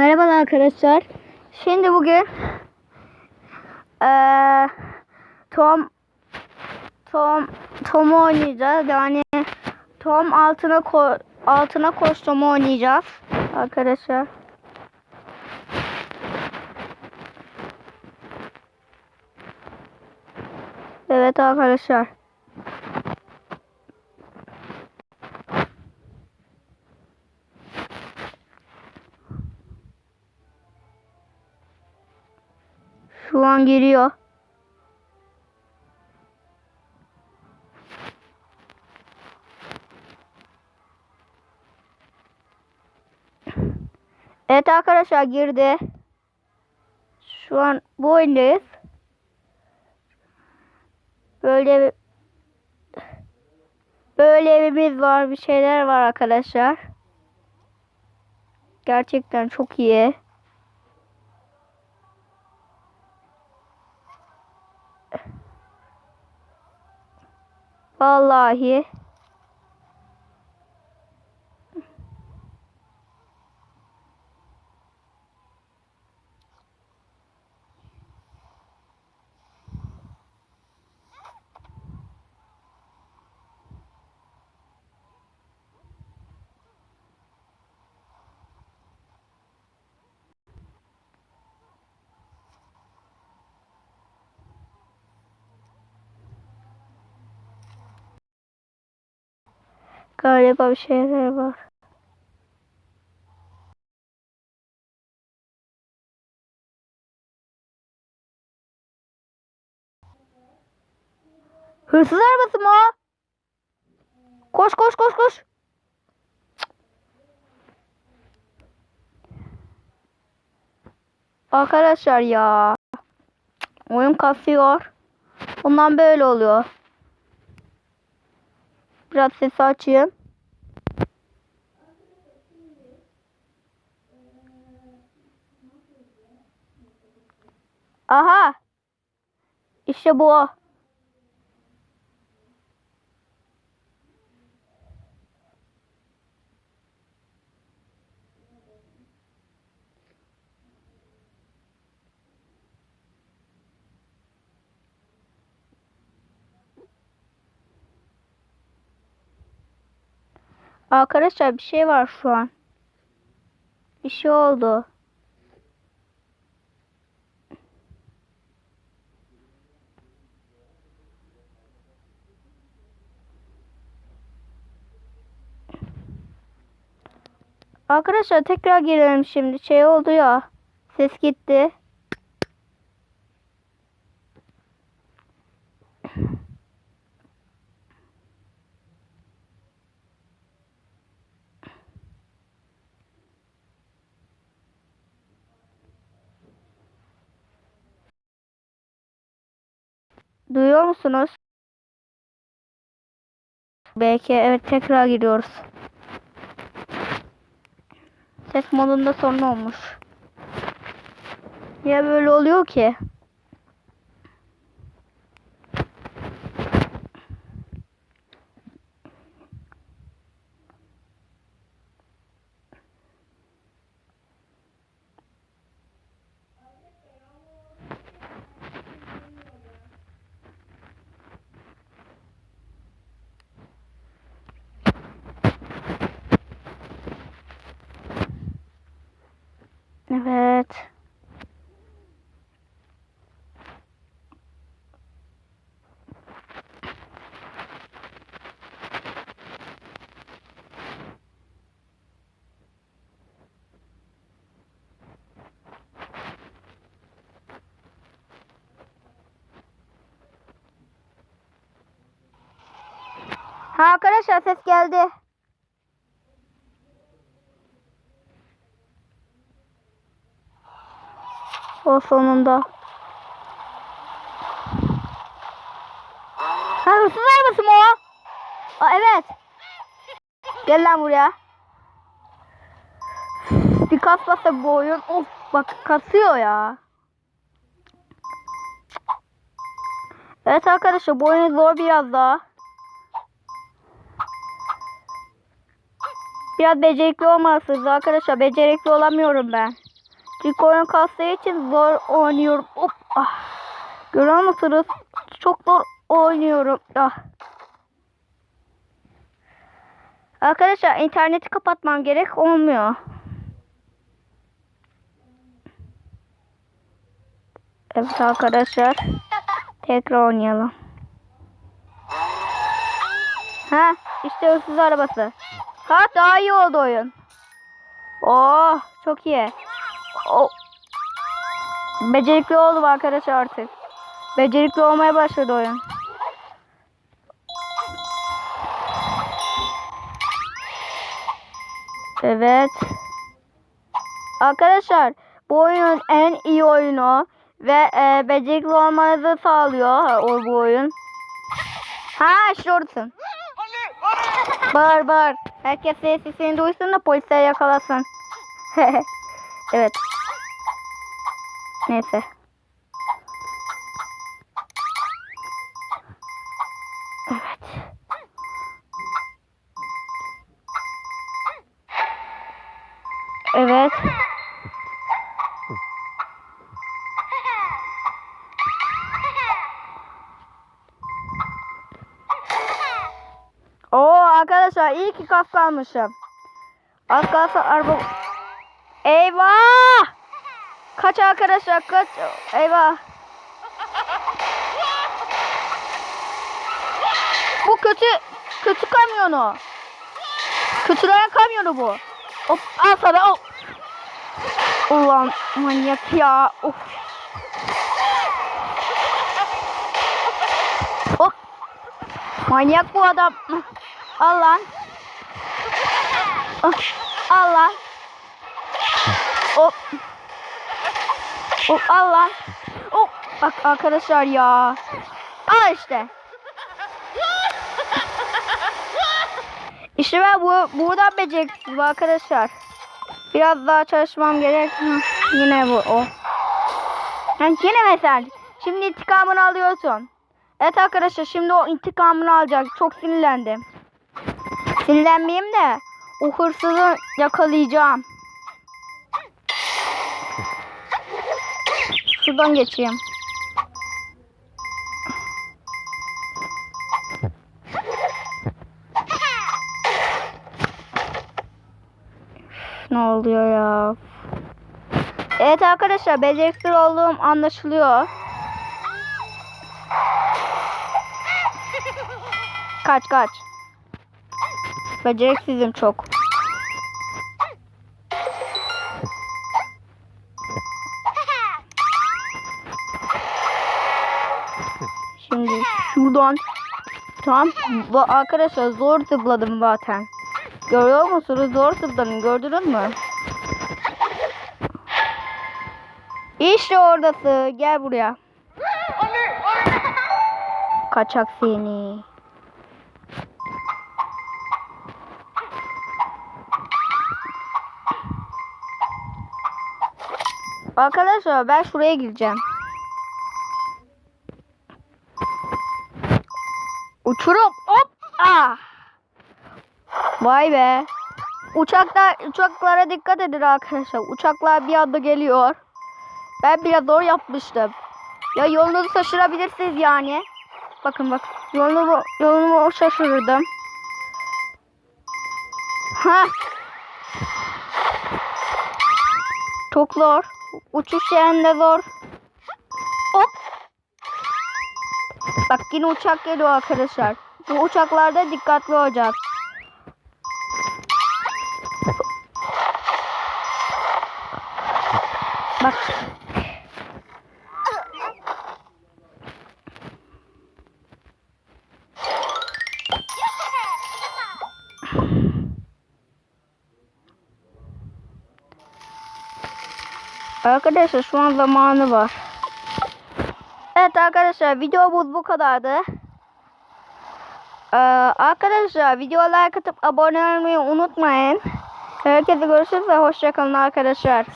Merhaba arkadaşlar. Şimdi bugün eee Tom Tom Tom'u oynayacağız. Yani Tom altına ko altına koş Tom'u oynayacağız arkadaşlar. Evet arkadaşlar. An giriyor. Evet arkadaşlar girdi. Şu an bu oyundayız. Böyle böyle evimiz var, bir şeyler var arkadaşlar. Gerçekten çok iyi. Vallahi. Galiba bir şeyler var. Hırsız arabası mı o? Koş koş koş koş. Arkadaşlar ya. Oyun kasıyor. Bundan böyle oluyor. Biraz sesi açayım. Aha. İşte bu o. Arkadaşlar bir şey var şu an. Bir şey oldu. Arkadaşlar tekrar girelim şimdi. Şey oldu ya. Ses gitti. Duyuyor musunuz? Belki evet tekrar giriyoruz. Ses modunda sorun olmuş. Ya böyle oluyor ki? Evet. Ha arkadaşlar ses geldi. O sonunda. Ha hırsız arabası mı o? Aa, evet. Gel lan buraya. Bir kasmasa bu oyun. Of bak kasıyor ya. Evet arkadaşlar bu oyun zor biraz daha. Biraz becerikli olmalısınız arkadaşlar. Becerikli olamıyorum ben. Çünkü oyun kastığı için zor oynuyorum. Hop. Ah. Görüyor musunuz? Çok zor oynuyorum. Ah. Arkadaşlar interneti kapatmam gerek olmuyor. Evet arkadaşlar. Tekrar oynayalım. Ha işte hırsız arabası. Ha daha iyi oldu oyun. Oh çok iyi. Oh. Becerikli oldum arkadaşlar artık. Becerikli olmaya başladı oyun. Evet. Arkadaşlar bu oyunun en iyi oyunu ve e, becerikli olmanızı sağlıyor o bu oyun. Ha işte oradasın. Bağır bağır. Herkes sesini duysun da polisler yakalasın. evet. Neyse. Evet. Evet. Oo arkadaşlar iyi ki kask almışım. Az kalsa araba... Eyvah! Kaç arkadaşlar kaç. Eyvah. Bu kötü kötü kamyonu. Kötülerin kamyonu bu. Hop al sana al. Ulan manyak ya. Of. Hop. Manyak bu adam. Al lan. Al lan. Hop. Hop al lan. Hop. Bak arkadaşlar ya. Al işte. İşte ben bu buradan beceriksiz arkadaşlar. Biraz daha çalışmam gerek. Hı, Yine bu o. Ha, yine mesaj. Şimdi intikamını alıyorsun. Evet arkadaşlar şimdi o intikamını alacak. Çok sinirlendim. Sinirlenmeyeyim de o hırsızı yakalayacağım. Şuradan geçeyim. Ne oluyor ya? Evet arkadaşlar beceriksiz olduğum anlaşılıyor. Kaç kaç. Beceriksizim çok. Şimdi şuradan tam arkadaşlar zor zıpladım zaten. Görüyor musunuz? Zor zıpladım. Gördünüz mü? İşte oradası. Gel buraya. Kaçak seni. Arkadaşlar ben şuraya gireceğim. Uçurum. Hop. Ah. Vay be. Uçaklar, uçaklara dikkat edin arkadaşlar. Uçaklar bir anda geliyor. Ben biraz zor yapmıştım. Ya yolunuzu şaşırabilirsiniz yani. Bakın bak. Yolumu, yolumu şaşırdım. Ha. Çok zor. Uçuş yerinde zor. Bak yine uçak geliyor arkadaşlar. Bu uçaklarda dikkatli olacak. Bak. Arkadaşlar şu an zamanı var. Evet arkadaşlar videomuz bu kadardı. Ee, arkadaşlar videoya like atıp abone olmayı unutmayın. Herkese görüşürüz ve hoşçakalın arkadaşlar.